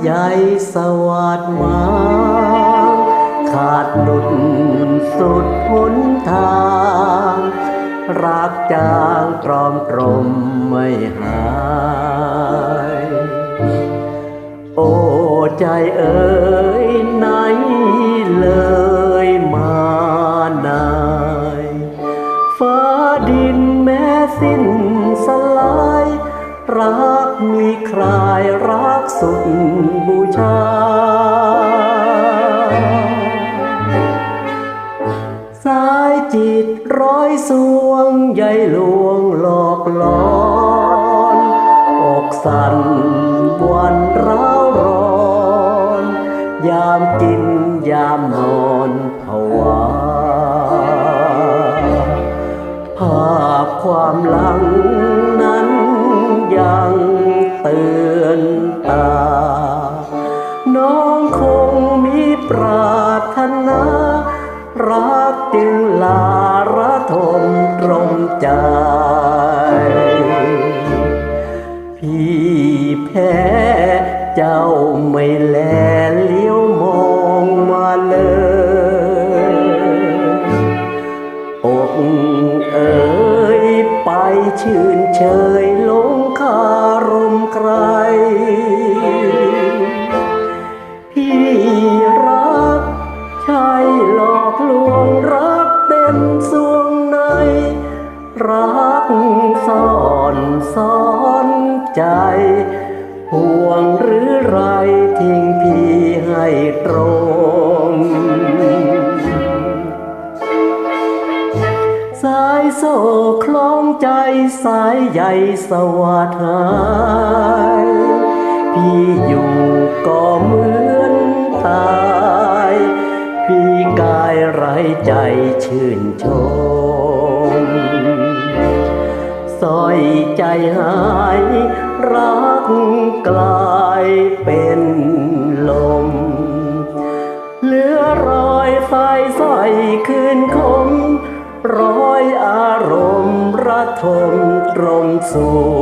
ใหญ่สวัสดมาขาดหลุดสุดหนทาง รักจางตรอมตรมไม่หาย โอ้ใจเอ๋ยไหนเลย รักมีใครรักสุดบูชา สายจิตร้อยสวงใยลวงหลอกหลอนอกสั่นวันร้าวร้อน ยามกินยามนอนภาวาภาพความลั ปรารถนา รักจึงลาระทมตรมใจ พี่แพ้เจ้าไม่แลเลี้ยวมองมาเลยอกเอ๋ยไปชื่นเชยลง รักซ่อนซ้อนใจ ห่วงหรือไรทิ้งพี่ให้ตรงสายโซ่คล้องใจสายใยสวัสดหายพี่อยู่ก็เหมือนตาย พี่กายไร้ใจชื่นชม สอยใจหาย รักกลายเป็นลม เหลือรอยไฟสอยคืนคม รอยอารมณ์ระทมตรมสู